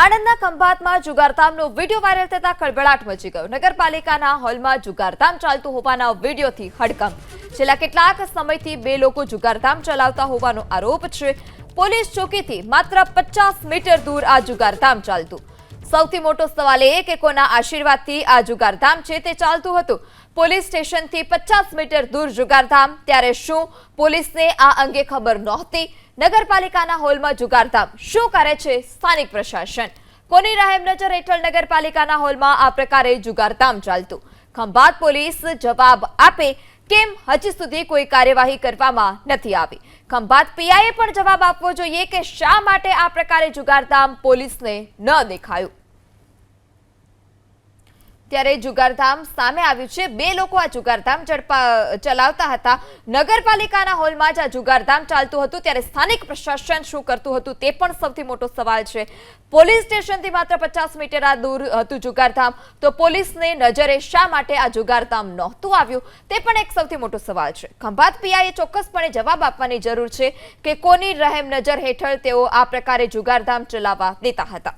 આણંદના ખંભાતમાં જુગારધામનો video viral થતા ખળભળાટ મચી ગયો. નગરપાલિકાના હોલમાં જુગારધામ ચાલતું હોવાના વિડીયોથી હડકંપ છેલ્લા કેટલાક સમયથી બે લોકો જુગારધામ ચલાવતા હોવાનો આરોપ છે. પોલીસ ચોકીથી માત્ર પચાસ મીટર દૂર આ જુગારધામ ચાલતું. સૌથી મોટો સવાલ એ કે કોના આશીર્વાદથી આ જુગારધામ છે તે ચાલતું હતું? પોલીસ સ્ટેશનથી પચાસ મીટર દૂર જુગારધામ, ત્યારે શું પોલીસને આ અંગે ખબર નહોતી? નગરપાલિકાના હોલમાં જુગારધામ શું કરે છે? સ્થાનિક પ્રશાસન. કોની રહેમ નજર હેઠળ નગરપાલિકાના હોલમાં આ પ્રકારે જુગારધામ ચાલતું? ખંભાત પોલીસ જવાબ આપે કેમ હજી સુધી કોઈ કાર્યવાહી કરવામાં નથી આવી? ખંભાત પીઆઈએ પણ જવાબ આપવો જોઈએ કે શા માટે આ પ્રકારે જુગારધામ પોલીસને ન દેખાયું? ત્યારે જુગારધામ સામે આવ્યું છે. બે લોકો આ જુગારધામ ચલાવતા હતા. નગરપાલિકાના હોલમાં જ આ જુગારધામ ચાલતું હતું. ત્યારે સ્થાનિક પ્રશાસન શું કરતું હતું તે પણ સૌથી મોટો સવાલ છે. પોલીસ સ્ટેશનથી માત્ર પચાસ મીટર આ દૂર હતું જુગારધામ. તો પોલીસને નજરે શા માટે આ જુગારધામ નહોતું આવ્યું? તે પણ એક સૌથી મોટો સવાલ છે. ખંભાત પીઆઈએ ચોક્કસપણે જવાબ આપવાની જરૂર છે કે કોની રહેમ નજર હેઠળ તેઓ આ પ્રકારે જુગારધામ ચલાવવા દેતા હતા.